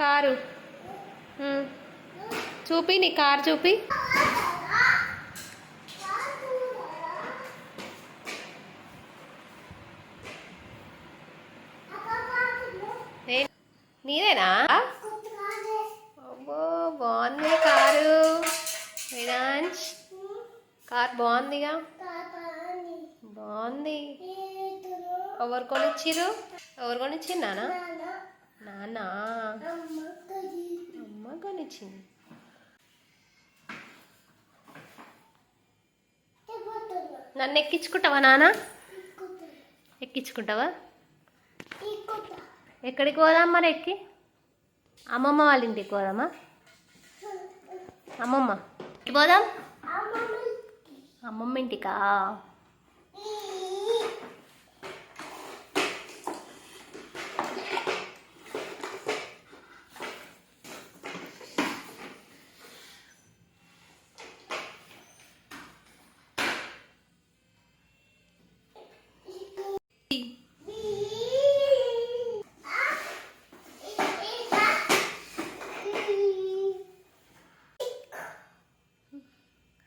Car. చూపి నీ car చూపి. నీదేనా? అబ్బో బాగుంది కారు. వినాంచ్ కార్ బాగుందిగా? బాగుంది. ఎవరు కొనిచ్చిరు ఎవరు కొనిచ్చింది నాన్న నాన్న అమ్మ కొనిచ్చింది నన్ను ఎక్కించుకుంటావా నాన్న ఎక్కించుకుంటావా? ఎక్కడికి పోదాం మరి ఎక్కి? అమ్మమ్మ వాళ్ళ ఇంటికి పోదామా? అమ్మమ్మ. పోదాం. అమ్మమ్మ ఇంటికా?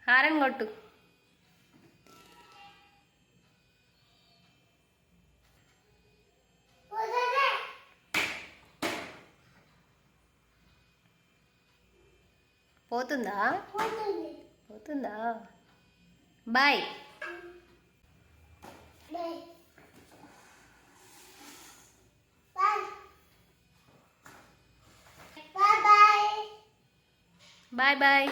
హారన్ కొట్టు. పోతుందా. పోతుందా? బాయ్. Bye bye